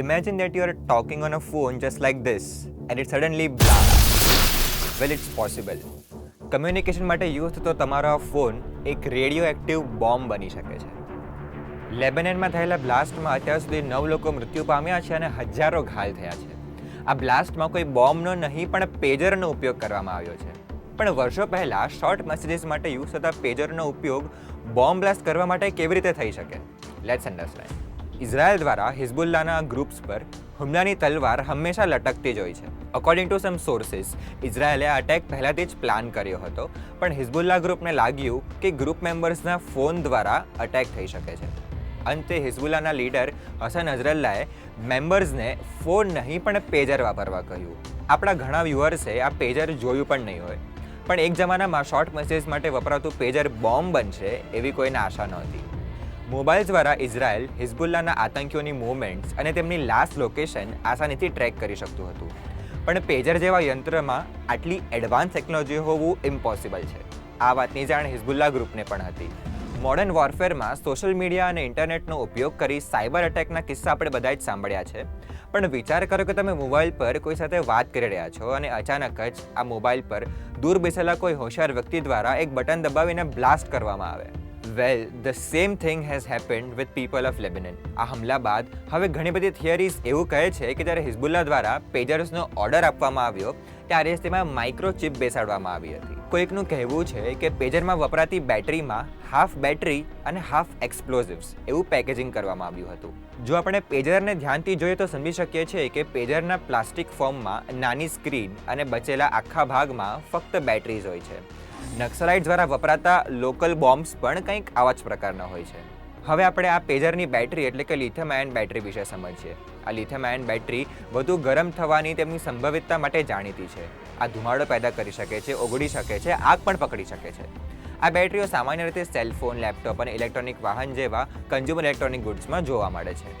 Imagine that you're talking on a phone just like this and it suddenly blasts. Well, it's possible. Communication માટે use થતો તમારો phone એક radio active bomb બની શકે છે. લેબેનનમાં થયેલા બ્લાસ્ટમાં અત્યાર સુધી નવ લોકો મૃત્યુ પામ્યા છે અને હજારો ઘાયલ થયા છે. આ બ્લાસ્ટમાં કોઈ બોમ્બનો નહીં પણ પેજરનો ઉપયોગ કરવામાં આવ્યો છે. પણ વર્ષો પહેલાં શોર્ટ મેસેજીસ માટે યુઝ થતા પેજરનો ઉપયોગ બોમ્બ બ્લાસ્ટ કરવા માટે કેવી રીતે થઈ શકે? લેટ્સ અન્ડરસ્ટેન્ડ ઇઝરાયલ દ્વારા હિઝબુલ્લાના ગ્રુપ્સ પર હુમલાની તલવાર હંમેશા લટકતી જ હોય છે. અકોર્ડિંગ ટુ સમ સોર્સિસ ઇઝરાયલે અટેક પહેલાંથી જ પ્લાન કર્યો હતો, પણ હિઝબુલ્લા ગ્રુપને લાગ્યું કે ગ્રુપ મેમ્બર્સના ફોન દ્વારા અટેક થઈ શકે છે. અંતે હિઝબુલ્લાના લીડર હસન અઝરલ્લાએ મેમ્બર્સને ફોન નહીં, પણ પેજર વાપરવા કહ્યું. આપણા ઘણા વ્યુઅર્સે આ પેજર જોયું પણ નહીં હોય. પણ એક જમાનામાં શોર્ટ મેસેજ માટે વપરાતું પેજર બોમ્બ બનશે એવી કોઈને આશા નહોતી. મોબાઈલ દ્વારા ઇઝરાયલ હિઝબુલ્લાના આતંકીઓની મૂવમેન્ટ્સ અને તેમની લાસ્ટ લોકેશન આસાનીથી ટ્રેક કરી શકતું હતું. પણ પેજર જેવા યંત્રમાં આટલી એડવાન્સ ટેકનોલોજી હોવું ઇમ્પોસિબલ છે. આ વાતની જાણ હિઝબુલ્લા ગ્રુપને પણ હતી. મોડર્ન વોરફેરમાં સોશિયલ મીડિયા અને ઇન્ટરનેટનો ઉપયોગ કરી સાયબર અટેકના કિસ્સા આપણે બધા જ સાંભળ્યા છે. પણ વિચાર કરો કે તમે મોબાઈલ પર કોઈ સાથે વાત કરી રહ્યા છો અને અચાનક જ આ મોબાઈલ પર દૂર બેસેલા કોઈ હોશિયાર વ્યક્તિ દ્વારા એક બટન દબાવીને બ્લાસ્ટ કરવામાં આવે. Well the same thing has happened with people of Lebanon આ હમલા બાદ હવે ઘણી બધી થિયરીઝ એવું કહે છે કે જ્યારે હિઝબુલ્લા દ્વારા પેજર્સનો ઓર્ડર આપવામાં આવ્યો, ત્યારે તેમાં માઇક્રોચિપ બેસાડવામાં આવી હતી. કોઈકનું કહેવું છે કે પેજરમાં વપરાતી બેટરીમાં હાફ બેટરી અને હાફ એક્સપ્લોઝિવ્સ એવું પેકેજિંગ કરવામાં આવ્યું હતું. જો આપણે પેજરને ધ્યાનથી જોઈએ તો સમજી શકીએ છીએ કે પેજરના પ્લાસ્ટિક ફોર્મમાં નાની સ્ક્રીન અને બચેલા આખા ભાગમાં ફક્ત બેટરીઝ હોય છે. નક્સલાઇટ દ્વારા વપરાતા લોકલ બોમ્બ્સ પણ કંઈક આવા જ પ્રકારના હોય છે. હવે આપણે આ પેજરની બેટરી એટલે કે લિથિયમ આયન બેટરી વિશે સમજીએ. આ લિથિયમ આયન બેટરી વધુ ગરમ થવાની તેમની સંભવિતતા માટે જાણીતી છે. આ ધુમાડો પેદા કરી શકે છે, ઓગળી શકે છે, આગ પણ પકડી શકે છે. આ બેટરીઓ સામાન્ય રીતે સેલફોન લેપટોપ અને ઇલેક્ટ્રોનિક વાહન જેવા કન્ઝ્યુમર ઇલેક્ટ્રોનિક ગુડ્સમાં જોવા મળે છે.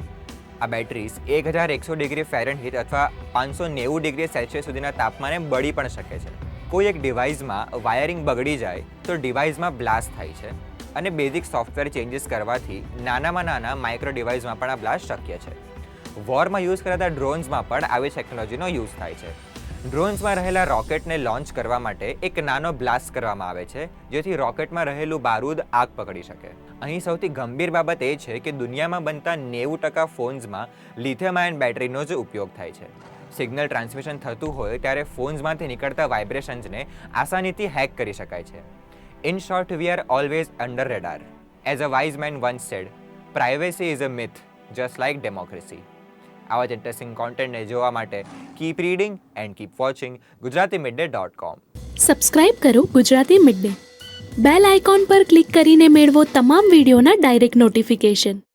આ બેટરીઝ એક હજાર એકસો ડિગ્રી ફેરનહીટ અથવા પાંચસો નેવું ડિગ્રી સેલ્સિયસ સુધીના તાપમાને બળી પણ શકે છે. કોઈ એક ડિવાઇસમાં વાયરિંગ બગડી જાય તો ડિવાઇસમાં બ્લાસ્ટ થાય છે અને બેઝિક સોફ્ટવેર ચેન્જીસ કરવાથી નાનામાં નાના માઇક્રો ડિવાઇસમાં પણ આ બ્લાસ્ટ શક્ય છે. વોરમાં યુઝ કરાતા ડ્રોન્સમાં પણ આવી ટેકનોલોજીનો યુઝ થાય છે. ડ્રોન્સમાં રહેલા રોકેટને લોન્ચ કરવા માટે એક નાનો બ્લાસ્ટ કરવામાં આવે છે, જેથી રોકેટમાં રહેલું બારૂદ આગ પકડી શકે. અહીં સૌથી ગંભીર બાબત એ છે કે દુનિયામાં બનતા નેવું ટકા ફોન્સમાં લિથિયમ આયન બેટરીનો જ ઉપયોગ થાય છે. સિગ્નલ ટ્રાન્સમિશન થતું હોય ત્યારે ફોન્સમાંથી નીકળતા વાઇબ્રેશન્સને આસાનીથી હેક કરી શકાય છે. In short we are always under radar as a wise man once said privacy is a myth just like democracy આવા જ ઇન્ટરેસ્ટિંગ કોન્ટેન્ટને જોવા માટે keep reading and keep watching Gujarati mid day dot com subscribe કરો Gujarati mid day bell icon પર click કરીને મેળવો તમામ વિડીયોના ડાયરેક્ટ નોટિફિકેશન